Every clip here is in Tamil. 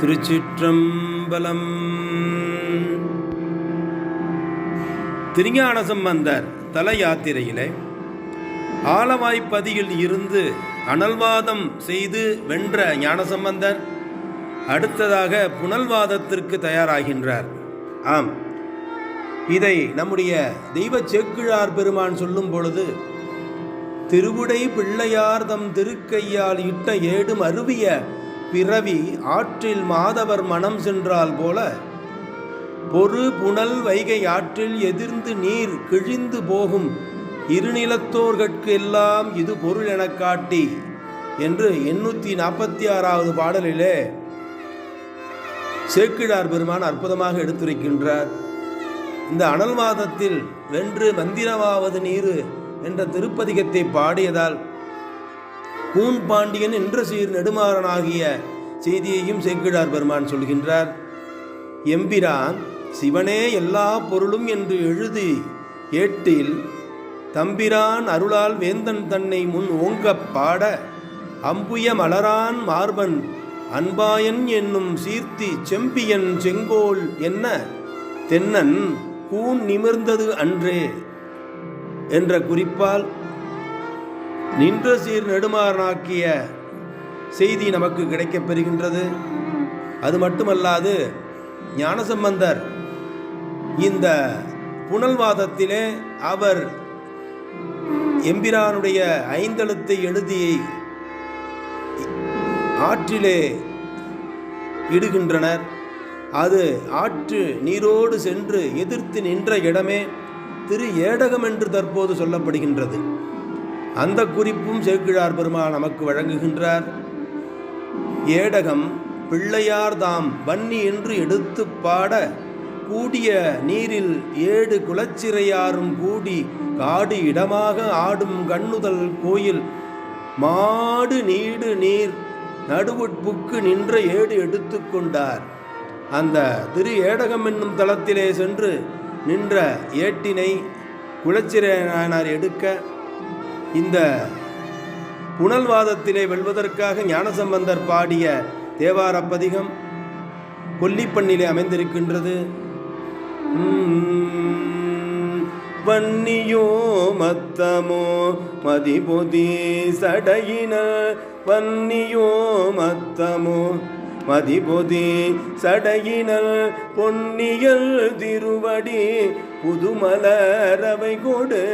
திருச்சிற்றம்பலம். திருஞான சம்பந்தர் தல யாத்திரையிலே ஆலவாய்ப்பதியில் இருந்து அனல்வாதம் செய்து வென்ற ஞானசம்பந்தர் அடுத்ததாக புனல்வாதத்திற்கு தயாராகின்றார். ஆம். இதை நம்முடைய தெய்வ செக்குழார் பெருமான் சொல்லும் பொழுது திருவுடை பிள்ளையார் தம் திருக்கையால் இட்ட ஏடும் அருவிய பிறவி ஆற்றில் மாதவர் மனம் சென்றால் போல பொறு புனல் வைகை ஆற்றில் எதிர்ந்து நீர் கிழிந்து போகும் இருநிலத்தோர்கட்கு எல்லாம் இது பொருள் எனக் காட்டி என்று எண்ணூற்றி நாற்பத்தி ஆறாவது பாடலிலே சேக்கிழார் பெருமான் அற்புதமாக எடுத்துரைக்கின்றார். இந்த அனல் மாதத்தில் வென்று மந்திரமாவது நீரு என்ற திருப்பதிகத்தை பாடியதால் கூன் பாண்டியன் என்ற சீர் நெடுமாறனாகிய செய்தியையும் சேக்கிழார் பெருமான் சொல்கின்றார். எம்பிரான் சிவனே எல்லா பொருளும் என்று எழுதி ஏட்டில் தம்பிரான் அருளால் வேந்தன் தன்னை முன் ஓங்கப் பாட அம்புய மலரான் மார்பன் அன்பாயன் என்னும் சீர்த்தி செம்பியன் செங்கோல் என்ன தென்னன் கூன் நிமிர்ந்தது அன்றே என்ற குறிப்பால் நின்ற சீர் நெடுமாறனாக்கிய செய்தி நமக்கு கிடைக்கப் பெறுகின்றது அது மட்டுமல்லாது ஞானசம்பந்தர் இந்த புனல்வாதத்திலே அவர் எம்பிரானுடைய ஐந்தெழுத்தை எழுதி ஆற்றிலே இடுகின்றனர். அது ஆற்று நீரோடு சென்று எதிர்த்து நின்ற இடமே திரு ஏடகம் என்று தற்போது சொல்லப்படுகின்றது. அந்த குறிப்பும் சேக்கிழார் பெருமாள் நமக்கு வழங்குகின்றார். ஏடகம் பிள்ளையார் தாம் வன்னி என்று எடுத்து பாட கூடிய நீரில் ஏடு குலச்சிறையாரும் கூடி காடு இடமாக ஆடும் கண்ணுதல் கோயில் மாடு நீடு நீர் நடுவுட்புக்கு நின்ற ஏடு எடுத்துக்கொண்டார் அந்த திரு ஏடகம் என்னும் தளத்திலே சென்று நின்ற ஏட்டினை குலச்சிறையனார் எடுக்க இந்த புனல்வாதத்திலே வெல்வதற்காக ஞானசம்பந்தர் பாடிய தேவாரப்பதிகம் கொல்லிப்பண்ணிலே அமைந்திருக்கின்றது. வன்னியோ மத்தமோ மதிபொதி சடையின வன்னியோ மத்தமோ மதிபொதி சடையினல் பொன்னியல் திருவடி புதுமலரவை கொடு.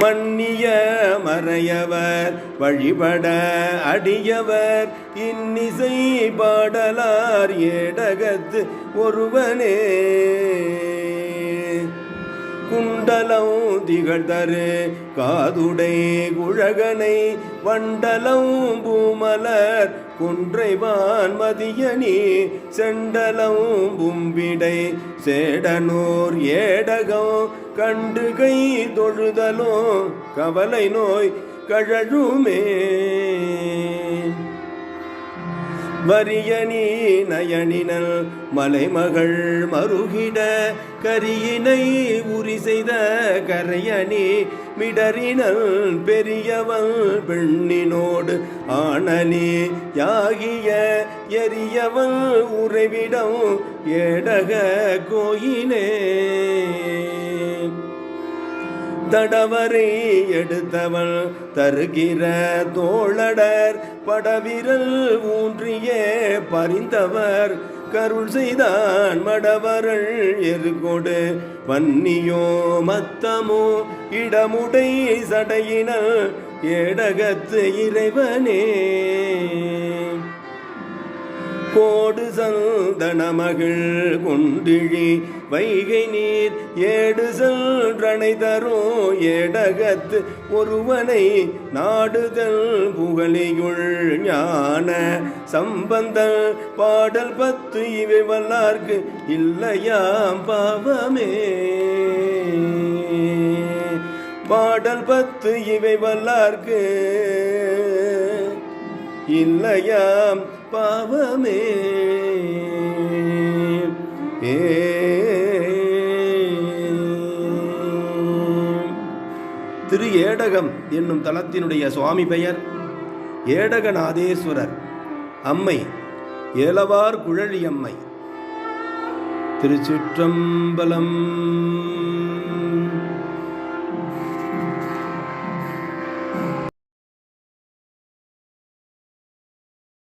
மன்னிய மறையவர் வழிபட அடியவர் இன்னிசை பாடலார் ஏடகத்து ஒருவனே. குண்டலம் திகழ்தரு காதுடை குழகனை வண்டலம் பூமலர் குன்றைவான் மதியனி செண்டலம் பும்பிடை சேடனூர் ஏடகம் கண்டுகை தொழுதலோ கவலை நோய் கழழுமே. வரியணி நயனினல் மலைமகள் மருகிட கரியினை உரி செய்த கரையணி மிடறினல் பெரியவள் பெண்ணினோடு ஆணனி யாகிய எரியவள் உறைவிடம் ஏடக கோயிலே. தடவரை எடுத்தவள் தருகிற தோழடர் படவிரல் ஊன்றிய பறிந்தவர் கருள் செய்தான் மடவரள் எருகொடு வன்னியோ மத்தமோ இடமுடை சடையின ஏடகத்து இறைவனே. கோடு சந்தன மகிழ் குண்டிழி வைகை நீர் ஏடு சென்றனை தரும் ஏடகத்து ஒருவனை நாடுதல் புகழியுள் ஞான சம்பந்தல் பாடல் பத்து இவை வல்லார்க்கு இல்லையாம் பாவமே. பாடல் பத்து இவை வல்லார்க்கு இல்லையாம் பாவமே. ஏ. திரு ஏடகம் என்னும் தலத்தினுடைய சுவாமி பெயர் ஏடகநாதேஸ்வரர். அம்மை ஏலவார் குழலி அம்மை திருச்சிற்றம்பலம்.